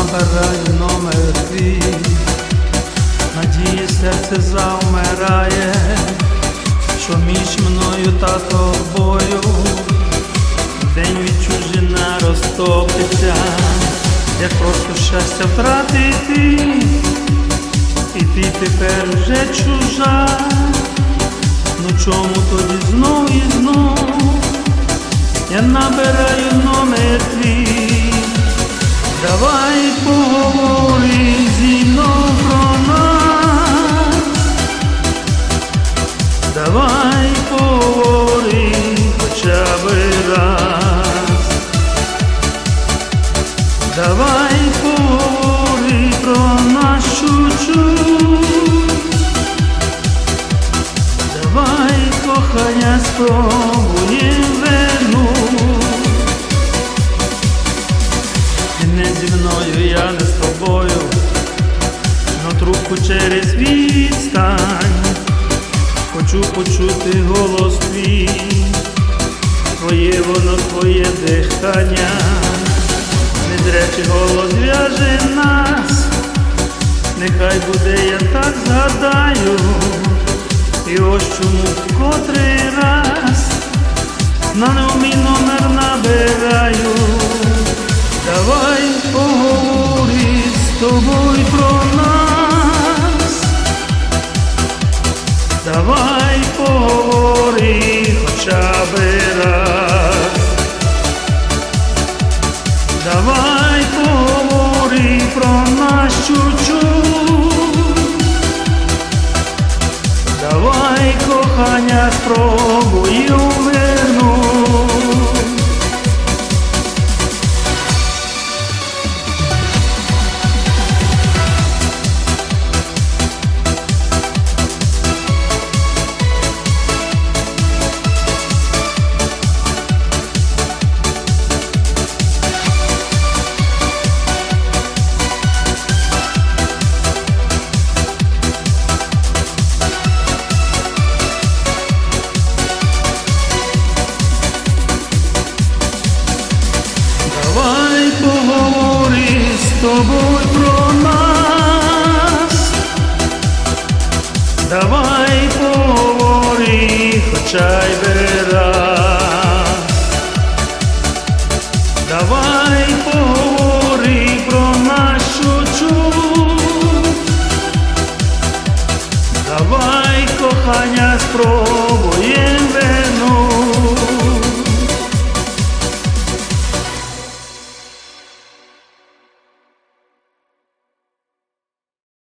набираю номер твій, надії серце завмирає, що між мною та тобою день відчужена розтопиться, як просто щастя втратити, і ти тепер вже чужа. Ну чому тоді знов і знов я набираю номер твій, давай поговори давай поговори хоча б раз, давай поговори про нас чуть-чуть. Давай кохання но через відстань Хочу почути голос твій, твоє воно, твоє дихання, не речі голос зв'яже нас, нехай буде, я так згадаю. І ось чому котрий раз на новий номер набираю. Давай поговори з тобою про нас. Давай поговори хоча б раз. Давай поговори про нас чуть-чуть. Давай кохання спробую тобою про нас. Давай поговори хоча й би раз. Давай поговори про нашу чуть. Давай кохання спробуй